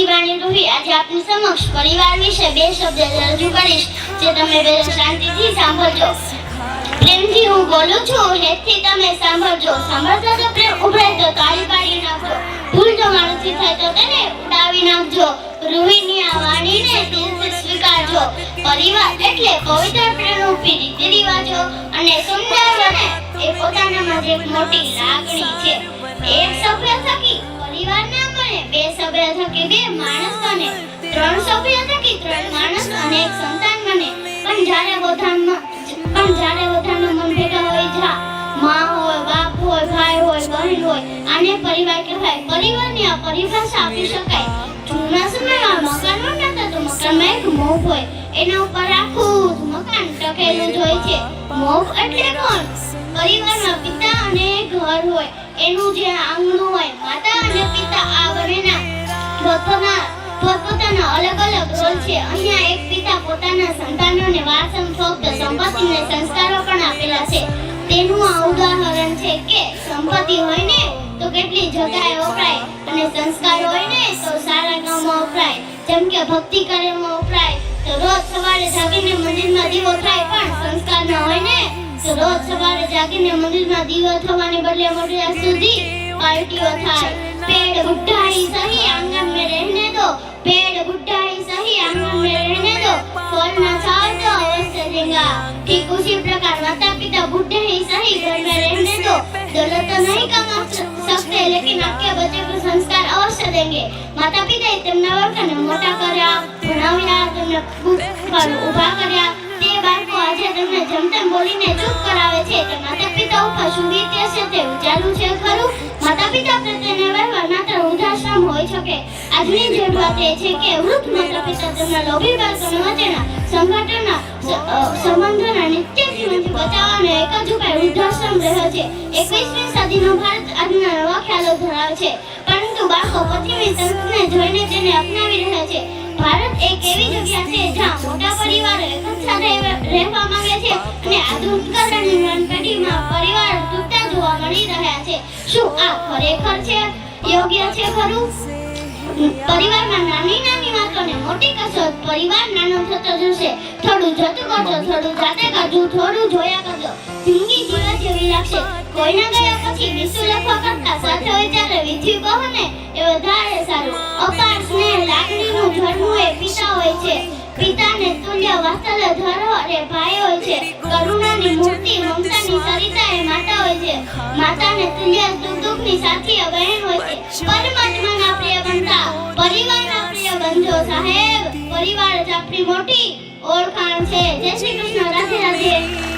વાણી રૂહી આજે આપની સમક્ષ પરિવાર વિશે બે શબ્દ રજૂ કરીશ, જે તમે બે શાંતિથી સાંભળજો. પ્રેમથી હું બોલું છું, હેતથી તમે સાંભળજો. સાંભળતા તો પ્રેમ ઉભરાય તો તાળી પાડી નાખજો. ભૂલ જો માણસથી થાય તો તેને ઉડાવી નાખજો. રૂહીની આ વાણીને દિલથી સ્વીકારજો. પરિવાર એટલે પવિત્ર પ્રેમરૂપી રીતિ રિવાજો અને સુંદર બને એ પોતાનામાં જ મોટી લાગણી છે. એક સભ્ય થકી પરિવાર ના બને બે સભ્ય થકી બે માણસ બને ત્રણ સભ્ય થકી ત્રણ માણસ અને એક સંતાન બને. પણ જ્યારે બધામાં પણ જ્યારે બધાના મન ભેગા હોય જા માં હોય, બાપ હોય, ભાઈ હોય, બહેન હોય, આને પરિવાર કહેવાય. પરિવારની આ પરિભાષા આપી શકાય. જૂના સમયમાં મકાન નહોતા તો મકાનમાં એક મોપ હોય. એના ઉપર આખું મકાન ટકેલું જ હોય છે. મોપ એટલે કોણ? પરિવારમાં હોય એનું જે આંગણું હોય, માતા અને પિતા આ બંનેના પોતાના પોતપોતાના અલગ અલગ રોલ છે. અહીંયા એક પિતા પોતાના સંતાનોને વાસન ફક્ત સંપત્તિને સંસ્કારો પણ આપેલા છે. તેનું આ ઉદાહરણ છે કે સંપત્તિ હોય ને, તો કેટલી જગ્યાએ વપરાય અને સંસ્કાર હોય ને, તો સારા કામમાં વપરાય. જેમ કે ભક્તિ કાર્યમાં વપરાય, તો રોજ સવારે જાગીને મંદિરમાં દીવો થાય પણ સંસ્કાર ન હોય ને તો રોજ સવારે જાગીને મંદિરમાં દીવો થવાને બદલે મોઢા સુધી પાર્ટીઓ થાય पेड़ बुढ़ा ही सही आंगन में रहने दो पेड़ बुढ़ा ही सही आंगन में रहने दो फल न खाओ तो अवश्य देगा ठीक उसी प्रकार माता पिता बूढ़े ही सही घर में रहने दो दौलत तो नहीं कमा सकते लेकिन आपके बच्चे को संस्कार अवश्य देंगे માતા પિતાએ તેમના બાળકોને મોટા કર્યા ભણાવ્યા તેમને ખૂબ પર ઊભા કર્યા તે બાળકો આજે તમને જમતમ બોલીને ચૂપ કરાવે છે. કે માતા પિતા ઉપર શું વીત્ય છે તે ઉજાલું છે ખરું? માતા પિતા પ્રત્યેના વ્યવહાર માત્ર વૃદ્ધાશ્રમ હોઈ શકે. આજની જરૂરિયાત એ છે કે વૃદ્ધ માતા પિતા તેમના લોભી બાળકોને વચ્ચેના સંગઠનના સંબંધોના નિત્ય જીવનથી બચાવવાનો એક જ ઉપાય વૃદ્ધાશ્રમ રહ્યો છે. એકવીસમી સદીનો ભારત આજના નવા ખ્યાલો ધરાવે છે. બાળકો પશ્ચિમી સંસ્કૃતિને જોઈને તેને અપનાવી રહ્યા છે. ભારત એક એવી જગ્યા છે જ્યાં મોટા પરિવારો એક સાથે રહેવા માંગે છે અને આધુનિકરણની નવી પરિવાર તૂટતા જોવા મળી રહ્યા છે. શું આ ખરેખર છે? યોગ્ય છે ખરું? પરિવારમાં નાની નાની વાતોને મોટી કસરત પરિવાર નાનો થતો જશે. થોડું જતું કરજો, થોડું જાતે કરજો, થોડું જોયા કરજો. જિંદગી જીવા જેવી કોઈના ગયા પછી વિસુ લખવા કરતા સાથે હોય ત્યારે વિધિ કહો ને, એ વધારે સારું. અપાર સ્નેહ લાગણીનું ઝરણું એ પિતા હોય છે. પિતાને તુલ્ય વાત્સલ્ય ધરો અને ભાઈ હોય છે. કરુણાની મૂર્તિ મમતાની સરિતા એ માતા હોય છે. માતાને તુલ્ય દુઃખ દુઃખની સાથી એ બહેન હોય છે. પરમાત્માના પ્રિય બનતા પરિવારના પ્રિય બનજો સાહેબ, પરિવાર જ આપણી મોટી ઓળખાણ છે. જય શ્રી કૃષ્ણ. રાધે રાધે.